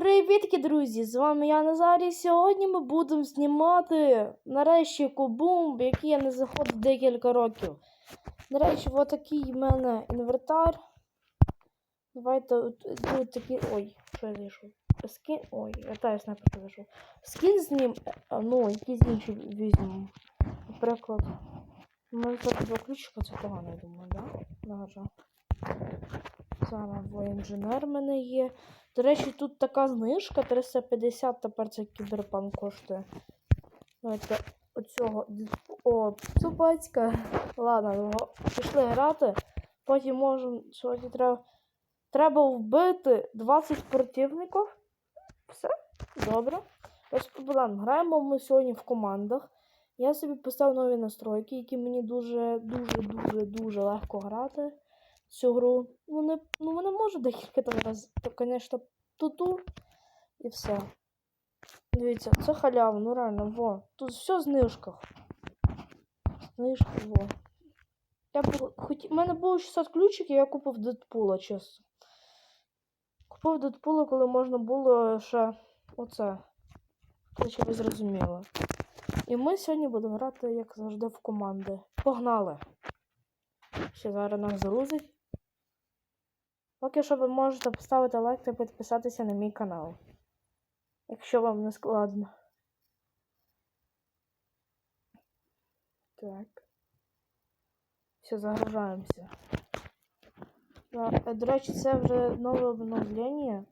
Привітки, друзі! З вами я Назарій. Сьогодні ми будемо знімати нарешті кубум, який я не заходив декілька років. До речі, отакий в мене інвертар. Давайте от- ну, такий. Ой, що я зайшов? Скін. Ой, вертаюсь на зайшов. Скін з ним, ну, якийсь інший візьмемо. Наприклад. У мене так два ключика, це погано, я думаю, да? Нагажа. Зараз воєнженер в мене є. До речі, тут така знижка 350, тепер це кіберпанк коштує. Давайте оцього. О, цупацька. Ладно, ну, пішли грати. Потім можемо. Треба. Треба вбити 20 противників. Все, добре. Проблем. Граємо ми сьогодні в командах. Я собі поставив нові настройки, які мені дуже, дуже, дуже, дуже легко грати цю гру. Не, ну вони можуть декілька там раз, то, звісно, туту і все. Дивіться, це халява, ну реально, во. Тут все в знижках. Знижки, во. Я б хоч... У мене було 600 ключиків, я купив Дедпула, чесно. Купив Дедпула, коли можна було ще оце. Короче, ви зрозуміли. І ми сьогодні будемо грати, як завжди, в команди. Погнали! Ще зараз нас загрузить. Поки що ви можете поставити лайк та підписатися на мій канал. Якщо вам не складно. Так. Все, загружаємося. Е, До речі, це вже нове обновлення.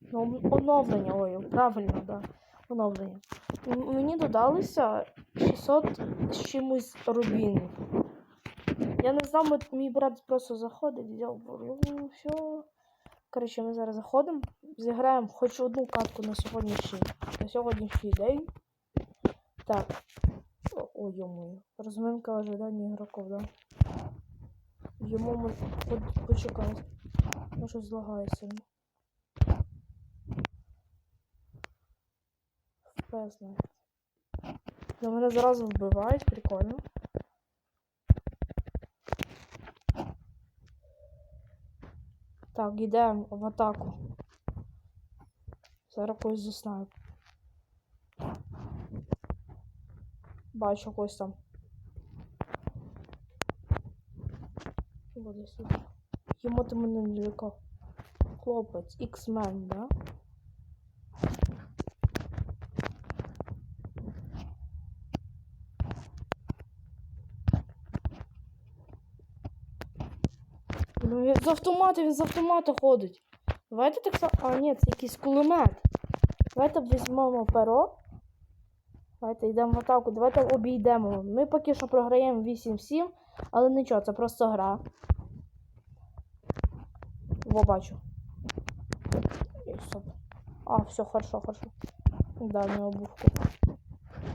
Ну, оновлення, ой, правильно, да. Оновлення. Мені додалося 600 з чимось рубінів. Я не знав, мій брат просто заходить, взяв ну, все. Коротше, ми зараз заходимо, зіграємо хоч одну катку на сьогоднішній, на сьогоднішній день. Так. Ой, йому. Розминка ожидання ігроків, да? Йому ми по- почекай. Ну щось злагає сильно. ФПС. Ну, мене зразу вбивають, прикольно. Так, йдемо в атаку. Зараз когось заснаю. Бачу когось там. Йому ти мене не лякав. Хлопець, X-Men, да? Ну, він з автомата, він з автомата ходить. Давайте так само. А, ні, це якийсь кулемет. Давайте візьмемо перо. Давайте йдемо в атаку. Давайте обійдемо. Ми поки що програємо 8-7, але нічого, це просто гра. Во бачу. А, все, хорошо, хорошо. Да, обувку.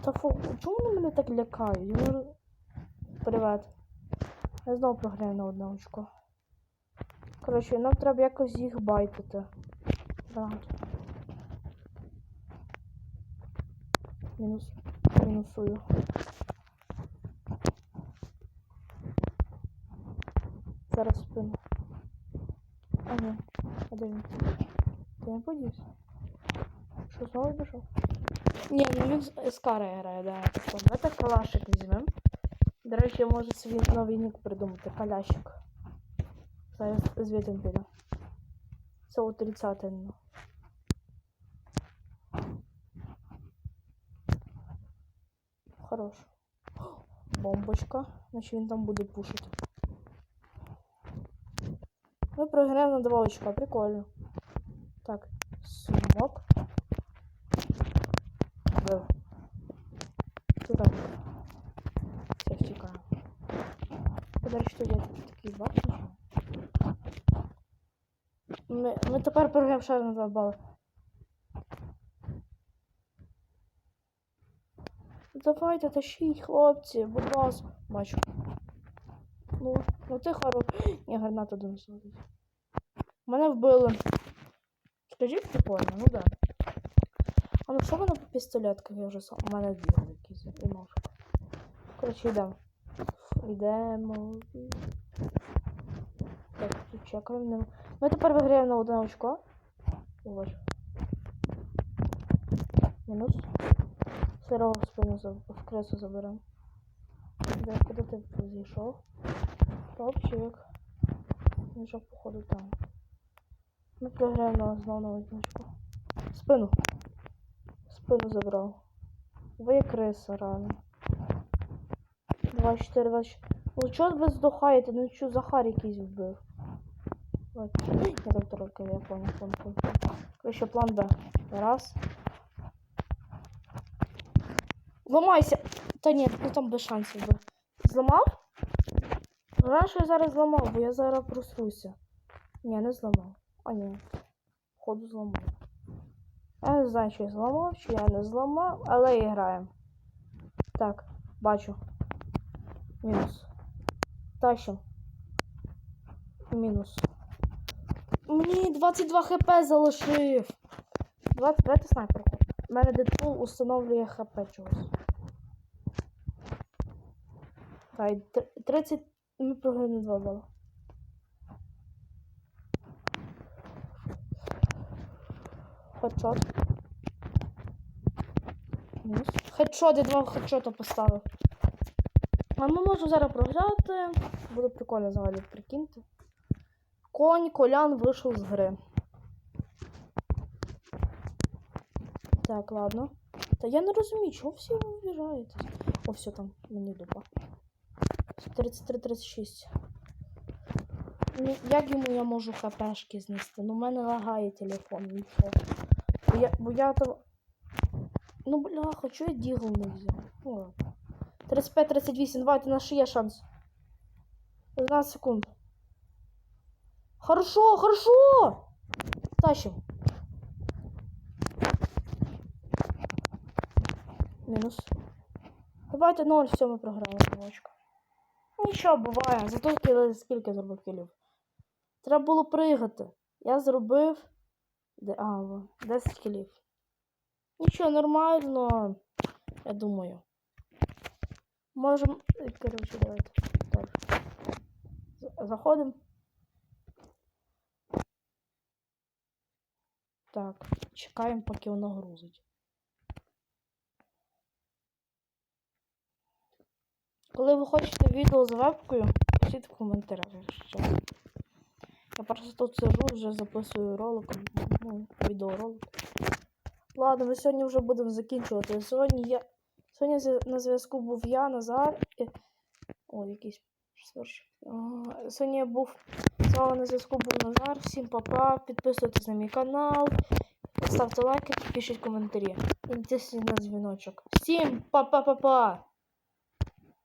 Та фу, чому вони мене так лякають? Ну, Привет. Я знову програю на одне очко. Коротше, нам треба якось їх байтити. Так. Мінус. Мінусую. Зараз спину. А ні. А де він? Де він подівся? Що знову пішов? Ні, ну він з Ескара грає, да. Давайте калашик візьмемо. До речі, я можу свій новий нік придумати. Калящик. Зараз звідом піде. Це отрицательно. Хорош. Бомбочка. Значить він там буде пушити. Ми програємо на два очка, прикольно. Так. Бив. Тут так. Все, тут є такий бак. чи що? Ми, ми тепер програємо ще на два бали. Давайте тащіть, хлопці, будь ласка. Бачу. Ну, ну ти хорош. Ні, граната до нас летить. Мене вбили. Скажіть прикольно, ну да. А ну що воно по пістолетках? Я вже сам. У мене дві якісь і ножка. Коротше, йдемо. Йдемо. Так, тут чекаємо. Ми тепер виграємо на одне очко. Ось. Мінус. Сирого спину в кресу заберем. Де, куди ти зійшов? Топчик. Же, походу, там. Ми програємо знову на одиночку. Спину. Спину забрав. Ви криса, реально. 24, 24. Ну чого ви здохаєте? Ну що Захар якийсь вбив? Давайте. Я там трохи, я понял, понял, понял. Короче, план Б. Раз. Ламайся! Та ні, ну там без шансів би. Зламав? Що я зараз зламав, бо я зараз просруся. Ні, не зламав. А ні. Ходу зламав. Я не знаю, чи я зламав, чи я не зламав, але і граємо. Так, бачу. Мінус. Тащим. Мінус. Мені 22 хп залишив. 20, давайте снайперку. У мене Дедпул установлює хп чогось. Так, 30. Ми програли 2 бали. Хедшот. Хедшот, я два хедшота поставив. А ми можемо зараз програти. Буде прикольно взагалі, прикиньте. Конь Колян вийшов з гри. Так, ладно. Та я не розумію, чого всі ви вбіжаєтесь. О, все там, мені дупа. 33-36. Ну, як йому я можу хпшки знести? Ну, в мене лагає телефон, нічого. Бо я, бо я то. Ну, бля, хочу я дігл не взяв. Ну, ладно. 35-38, давайте, наш є шанс. 15 секунд. Хорошо, хорошо! Тащим. Мінус. Давайте 0, все, ми програли, девочка. Нічого, буває. Зато скільки зробив кілів. Треба було пригати. Я зробив. Де... А, 10 кілів. Нічого, нормально. Я думаю. Можем. е, Коротше, давайте. Так. Заходимо. Так, чекаємо, поки воно грузить. Коли ви хочете відео з вебкою, пишіть в коментарях. якщо. Я просто тут сижу, вже записую ролик, ну, відеоролик. Ладно, ми сьогодні вже будемо закінчувати. Сьогодні я. Сьогодні на зв'язку був я, Назар. І... О, якийсь. Сьогодні я був з вами на зв'язку був Назар. Всім па-па. Підписуйтесь на мій канал. Ставте лайки, пишіть коментарі. І натисніть на дзвіночок. Всім па-па-па-па!